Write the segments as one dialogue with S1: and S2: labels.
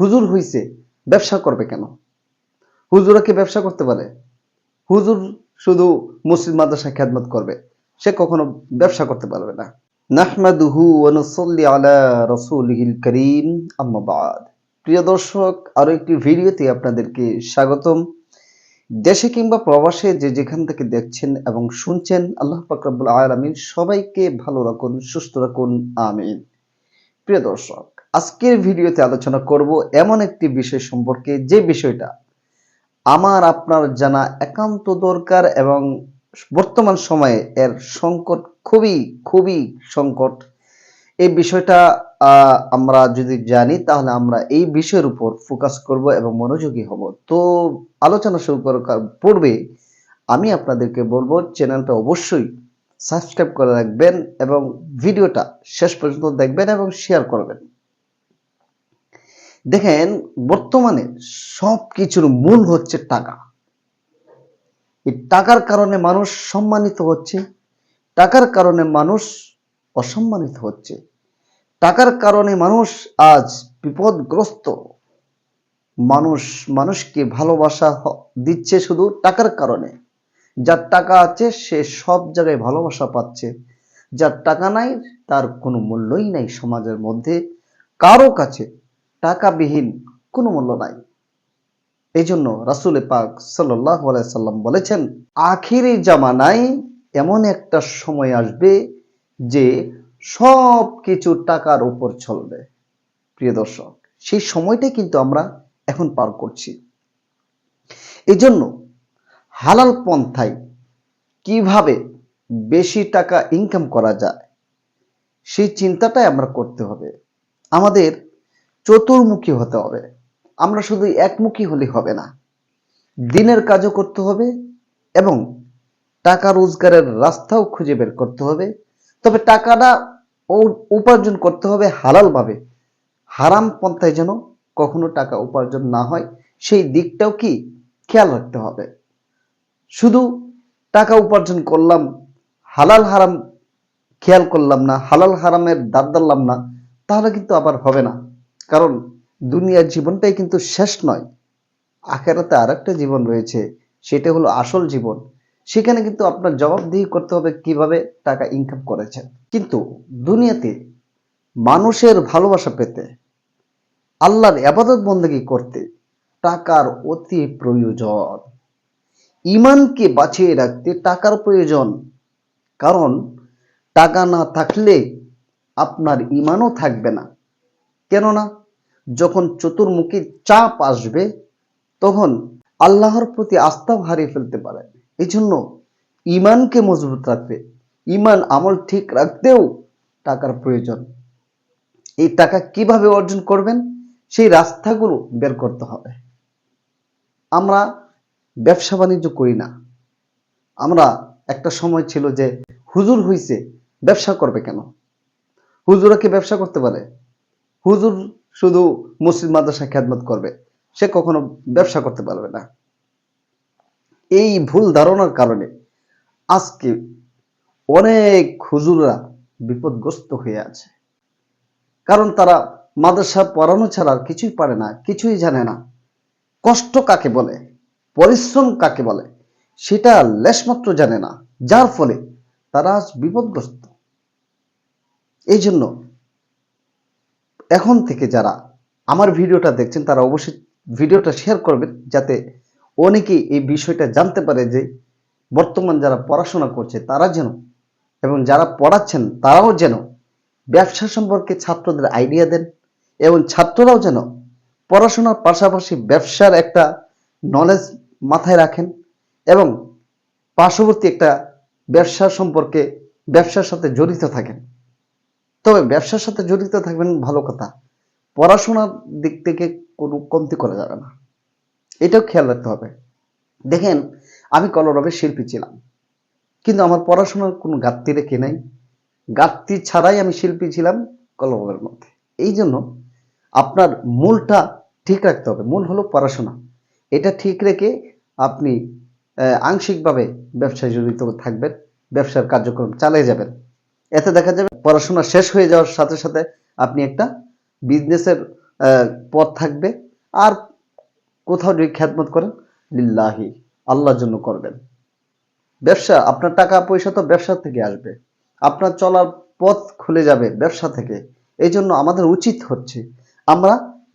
S1: হুজুর হইছে, ব্যবসা করবে কেন? হুজুরা কি ব্যবসা করতে পারে? হুজুর শুধু মসজিদ মাদ্রাসা খেদমত করবে, সে কখনো ব্যবসা করতে পারবে না। নাহমাদুহু ওয়ানুসাল্লি আলা রাসূলিহিল করিম, আম্মা বাদ। প্রিয় দর্শক, আরও একটি ভিডিওতে আপনাদেরকে স্বাগতম। দেশে কিংবা প্রবাসে যে যেখান থেকে দেখছেন এবং শুনছেন, আল্লাহ পাক রব্বুল আলামিন সবাইকে ভালো রাখুন, সুস্থ রাখুন, আমিন। প্রিয় দর্শক আজকের ভিডিওতে আলোচনা করব এমন একটি বিষয় সম্পর্কে, যে বিষয়টা আমার, আপনার জানা একান্ত দরকার এবং বর্তমান সময়ে এর সংকট খুবই খুবই সংকট। এই বিষয়টা আমরা যদি জানি তাহলে আমরা এই বিষয়ের উপর ফোকাস করব এবং মনোযোগী হব। তো আলোচনা শুরু করার পূর্বে আমি আপনাদেরকে বলব, চ্যানেলটা অবশ্যই সাবস্ক্রাইব করে রাখবেন এবং ভিডিওটা শেষ পর্যন্ত দেখবেন এবং শেয়ার করবেন। দেখেন, বর্তমানে সব কিছুর মূল হচ্ছে টাকা। এই টাকার কারণে মানুষ সম্মানিত হচ্ছে, টাকার কারণে মানুষ অসম্মানিত হচ্ছে। টাকার কারণে মানুষ আজ বিপদগ্রস্ত। মানুষ মানুষকে ভালোবাসা দিচ্ছে শুধু টাকার কারণে। যার টাকা আছে, সে সব জায়গায় ভালোবাসা পাচ্ছে। যার টাকা নাই, তার কোনো মূল্যই নাই সমাজের মধ্যে। কারও কাছে টাকাবিহীন কোনো মূল্য নাই। এই জন্য রাসুল পাক সাল্লাম বলেছেন, আখিরি জামানায় এমন একটা সময় আসবে যে সব কিছু টাকার উপর চলবে। প্রিয় দর্শক, সেই সময়টাই কিন্তু আমরা এখন পার করছি। এই জন্য হালাল পন্থায় কীভাবে বেশি টাকা ইনকাম করা যায়, সেই চিন্তাটাই আমরা করতে হবে। আমাদের চতুর্মুখী হতে হবে। আমরা শুধু একমুখী হলে হবে না। দিনের কাজও করতে হবে এবং টাকা রোজগারের রাস্তাও খুঁজে বের করতে হবে। তবে টাকাটা উপার্জন করতে হবে হালালভাবে। হারাম পন্থায় যেন কখনো টাকা উপার্জন না হয়, সেই দিকটাও কি খেয়াল রাখতে হবে। শুধু টাকা উপার্জন করলাম, হালাল হারাম খেয়াল করলাম না, হালাল হারামের দাঁড়লাম না, তাহলে কিন্তু আবার হবে না। কারণ দুনিয়ার জীবনটাই কিন্তু শেষ নয়, আখেরাতে আর একটা জীবন রয়েছে, সেটা হলো আসল জীবন। সেখানে কিন্তু আপনার জবাবদিহি করতে হবে কীভাবে টাকা ইনকাম করেছেন। কিন্তু দুনিয়াতে মানুষের ভালোবাসা পেতে, আল্লাহর আবাদত বন্দেগী করতে টাকার অতি প্রয়োজন। ইমানকে বাঁচিয়ে রাখতে টাকার প্রয়োজন। কারণ টাকা না থাকলে আপনার ইমানও থাকবে না। কেননা যখন চতুর্মুখী চাপ আসবে, তখন আল্লাহর প্রতি আস্থাও হারিয়ে ফেলতে পারে। এই জন্য ইমানকে মজবুত রাখবে ইমান আমল ঠিক রাখতেও টাকার প্রয়োজন। এই টাকা কীভাবে অর্জন করবেন, সেই রাস্তাগুলো বের করতে হবে। আমরা ব্যবসা বাণিজ্য করি না। আমরা একটা সময় ছিল যে হুজুর হইছে, ব্যবসা করবে কেন? হুজুরা কি ব্যবসা করতে পারে? হুজুর শুধু মসজিদ মাদ্রাসা খেদমত করবে। সে কখনো ব্যবসা করতে পারবে না। এই ভুল ধারণার কারণে আজকে অনেক হুজুররা বিপদগ্রস্ত হয়ে আছে। কারণ তারা মাদ্রাসা পড়ানো ছাড়া আর কিছুই পারে না, কিছুই জানে না। কষ্ট কাকে বলে, পরিশ্রম কাকে বলে, সেটা লেশমাত্র জানে না। যার ফলে তারা আজ বিপদগ্রস্ত। এই জন্য এখন থেকে যারা আমার ভিডিওটা দেখছেন, তারা অবশ্যই ভিডিওটা শেয়ার করবেন, যাতে অনেকেই এই বিষয়টা জানতে পারে যে বর্তমান যারা পড়াশোনা করছে, তারা যেন এবং যারা পড়াচ্ছেন, তারাও যেন ব্যবসা সম্পর্কে ছাত্রদের আইডিয়া দেন এবং ছাত্ররাও যেন পড়াশোনার পাশাপাশি ব্যবসার একটা নলেজ মাথায় রাখেন এবং পার্শ্ববর্তী একটা ব্যবসা সম্পর্কে ব্যবসার সাথে জড়িত থাকেন। তবে ব্যবসার সাথে জড়িত থাকবেন ভালো কথা। পড়াশোনার দিক থেকে কোনো কমতি করা যাবে না। এটাও খেয়াল রাখতে হবে। দেখেন, আমি কলরবে শিল্পী ছিলাম। কিন্তু আমার পড়াশোনার কোনো ঘাটতি রেখে নাই। ঘাটতি ছাড়াই আমি শিল্পী ছিলাম কলরবের মধ্যে। এই জন্য আপনার মূলটা ঠিক রাখতে হবে। মূল হলো পড়াশোনা। এটা ঠিক রেখে আপনি আংশিকভাবে ব্যবসায় জড়িত থাকবেন, ব্যবসার কার্যক্রম চালিয়ে যাবেন। এতে দেখা যাবে পড়াশোনা শেষ হয়ে যাওয়ার সাথে সাথে আপনি একটা বিজনেসের পথ থাকবে। আর কোথাও যদি খ্যাতমত করেন, লিল্লাহি, আল্লাহর জন্য করবেন। ব্যবসা, আপনার টাকা পয়সা তো ব্যবসা থেকে আসবে। আপনার চলার পথ খুলে যাবে ব্যবসা থেকে। এই জন্য আমাদের উচিত হচ্ছে আমরা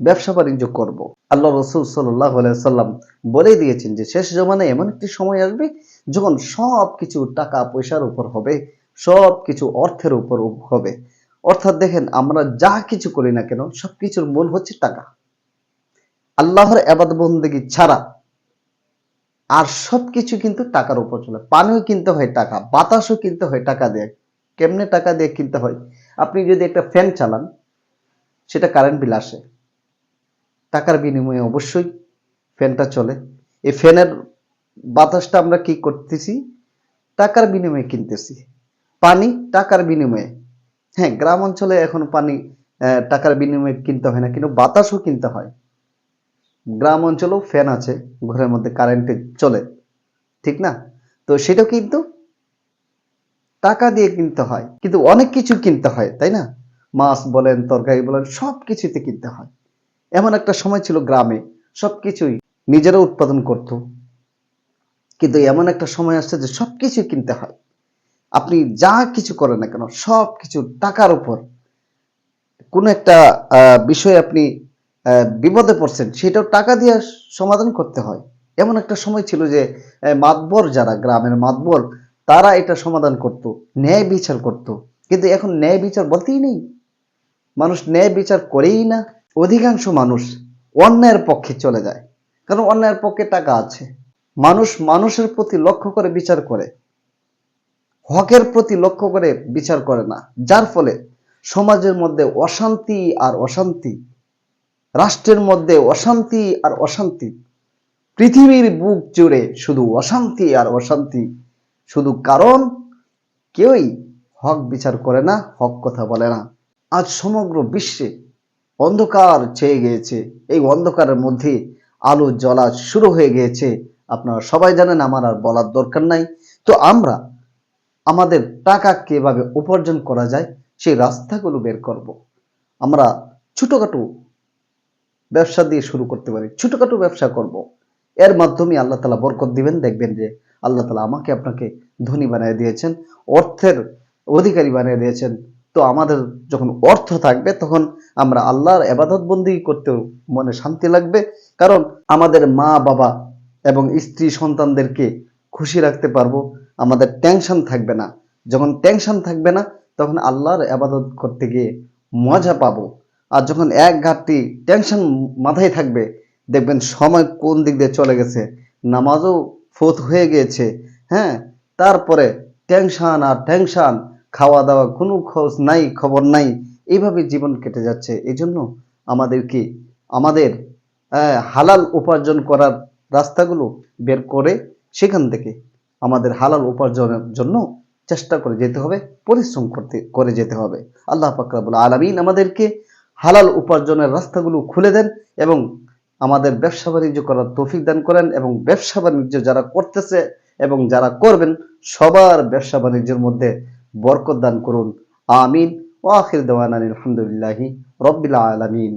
S1: ব্যবসা বাণিজ্য করব। আল্লাহ রসুল সাল্লাহ সাল্লাম বলেই দিয়েছেন যে, শেষ জমানায় এমন একটি সময় আসবে যখন সব কিছু টাকা পয়সার উপর হবে। সব কিছু অর্থের উপর হবে। অর্থাৎ দেখেন, আমরা যা কিছু করি না কেন সব কিছুর মূল হচ্ছে টাকা। আল্লাহর আবাদ বন্দেগী ছাড়া আর সবকিছু কিন্তু টাকার উপর চলে। পানিও কিনতে হয় টাকা, বাতাসও কিনতে হয় টাকা দিয়ে। কেমনে টাকা দিয়ে কিনতে হয়? আপনি যদি একটা ফ্যান চালান, সেটা কারেন্ট বিল আসে। টাকার বিনিময়ে অবশ্যই ফ্যানটা চলে। এই ফ্যানের বাতাসটা আমরা কি করতেছি? টাকার বিনিময়ে কিনতেছি। পানি টাকার বিনিময়ে। হ্যাঁ গ্রাম অঞ্চলে এখন পানি টাকার বিনিময়ে কিনতে হয় না, কিন্তু বাতাসও কিনতে হয়। গ্রাম অঞ্চলেও ফ্যান আছে, ঘরের মধ্যে কারেন্টে চলে, ঠিক না? তো সেটা কিন্তু টাকা দিয়ে কিনতে হয়, কিন্তু অনেক কিছু কিনতে হয়, তাই না? মাছ বলেন, তরকারি বলেন, সব কিছুতে কিনতে হয়। এমন একটা সময় ছিল গ্রামে, সব কিছুই নিজেরা উৎপাদন করত। কিন্তু এমন একটা সময় আসছে যে সব কিছু কিনতে হয়। আপনি যা কিছু করেন না কেন, সব কিছু টাকার উপর। কোনো একটা বিষয়ে আপনি বিপদে পড়ছেন, সেটাও টাকা দিয়ে সমাধান করতে হয়। এমন একটা সময় ছিল যে মাতবর যারা, গ্রামের মাতবর, তারা এটা সমাধান করত, ন্যায় বিচার করত। কিন্তু এখন ন্যায় বিচার বলতেই নেই। মানুষ ন্যায় বিচার করেই না, অধিকাংশ মানুষ অন্যায়ের পক্ষে চলে যায়। কারণ অন্যায়ের পক্ষে টাকা আছে। মানুষ মানুষের প্রতি লক্ষ্য করে বিচার করে। হকের প্রতি লক্ষ্য করে বিচার করে না। যার ফলে সমাজের মধ্যে অশান্তি আর অশান্তি, রাষ্ট্রের মধ্যে অশান্তি আর অশান্তি, পৃথিবীর বুক জুড়ে শুধু অশান্তি আর অশান্তি, শুধু কারণ কেউই হক বিচার করে না, হক কথা বলে না। আজ সমগ্র বিশ্বে অন্ধকার ছেয়ে গিয়েছে। এই অন্ধকারের মধ্যে আলো জ্বলা শুরু হয়ে গিয়েছে। আপনারা সবাই জানেন, আমার আর বলার দরকার নাই। তো আমরা আমাদের টাকা কীভাবে উপার্জন করা যায়, সেই রাস্তাগুলো বের করব। আমরা ছোটোখাটো ব্যবসা দিয়ে শুরু করতে পারি, ছোটোখাটো ব্যবসা করব। এর মাধ্যমে আল্লাহ তালা বরকত দিবেন। দেখবেন যে আল্লাহ তালা আমাকে আপনাকে ধনী বানিয়ে দিয়েছেন, অর্থের অধিকারী বানিয়ে দিয়েছেন। তো আমাদের যখন অর্থ থাকবে, তখন আমরা আল্লাহর এবাদত বন্দি করতেও মনে শান্তি লাগবে। কারণ আমাদের মা বাবা এবং স্ত্রী সন্তানদেরকে খুশি রাখতে পারব। আমাদের টেনশন থাকবে না। যখন টেনশন থাকবে না, তখন আল্লাহর আবাদত করতে গিয়ে মজা পাবো। আর যখন এক ঘাটতি টেনশন মাথায় থাকবে, দেখবেন সময় কোন দিক দিয়ে চলে গেছে। নামাজও ফোত হয়ে গিয়েছে হ্যাঁ? তারপরে টেনশন আর টেনশন খাওয়া দাওয়া কোনো খোঁজ নাই, খবর নাই, এইভাবে জীবন কেটে যাচ্ছে। এই জন্য আমাদেরকে আমাদের হালাল উপার্জন করার রাস্তাগুলো বের করে সেখান থেকে আমাদের হালাল উপার্জনের জন্য চেষ্টা করে যেতে হবে, পরিশ্রম করতে, করে যেতে হবে। আল্লাহ ফাকরাবুল আলমিন আমাদেরকে হালাল উপার্জনের রাস্তাগুলো খুলে দেন এবং আমাদের ব্যবসা বাণিজ্য করার তৌফিক দান করেন এবং ব্যবসা বাণিজ্য যারা করতেছে এবং যারা করবেন, সবার ব্যবসা বাণিজ্যের মধ্যে বরকত দান করুন। আমিন। ও আখির দেওয়ান আলহামদুলিল্লাহি রব্বিল আলমিন।